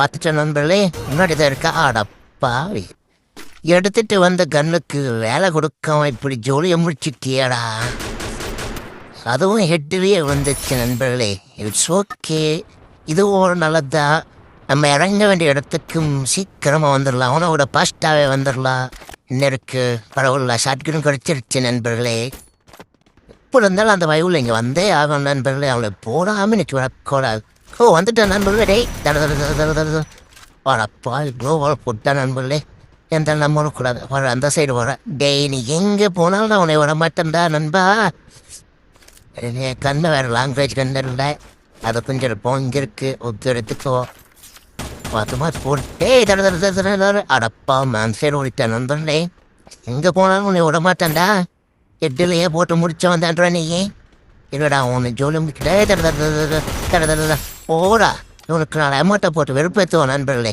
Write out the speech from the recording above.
பார்த்துட்ட நண்பர்களே. முன்னாடி தான் இருக்கா? அடப்பாவி எடுத்துட்டு வந்த கண்ணுக்கு வேலை கொடுக்காம இப்படி ஜோலியை முடிச்சுட்டியடா. அதுவும் ஹெட்லேயே வந்துச்சு நண்பர்களே. இட்ஸ் ஓகே இதுவும் நல்லதா? நம்ம இறங்க வேண்டிய இடத்துக்கும் சீக்கிரமாக வந்துடலாம். அவனோட பாஸ்டாவே வந்துடலாம். இன்னும் இருக்கு? பரவாயில்ல ஷாட்கனும் கிடைச்சிருச்சு நண்பர்களே. இப்போ இருந்தாலும் அந்த வயவில் இங்கே வந்தே ஆகும் நண்பர்களே. அவளை போடாமல் இன்னைக்கு வரக்கூடாது. ஓ வந்துட்டேன் நண்பர்களே. டேய் தட தட தட இவ்வளோ போட்டா நண்பர்களே. எந்த நம்ம கூடாது வர அந்த சைடு வர. டேய் நீ எங்கே போனாலும் நான் உன்னை விட மாட்டேன்டா நண்பா. என் கண்ணை வேறு லாங்குவேஜ் கண்ணில் அதை கொஞ்சம் இருப்போம். இங்கே இருக்கு. ஒத்து எடுத்துக்கோ. பார்த்து மாதிரி போடு. தட தட தட அடப்பா மேம் சைடு ஓடிட்டேன் நண்பர்களே. எங்கே போனாலும் உன்னை விட மாட்டேன்டா. எட்டுலையே போட்டு முடிச்சவன் தான்றா நீ என்னடா உன்னை ஜோலி முடிக்கிட்டே தட தட தட தட தட தட போடா. இவனுக்கு நான் ஏமாட்ட போட்டு வெறுப்பேற்றுவோம் நண்பர்களே.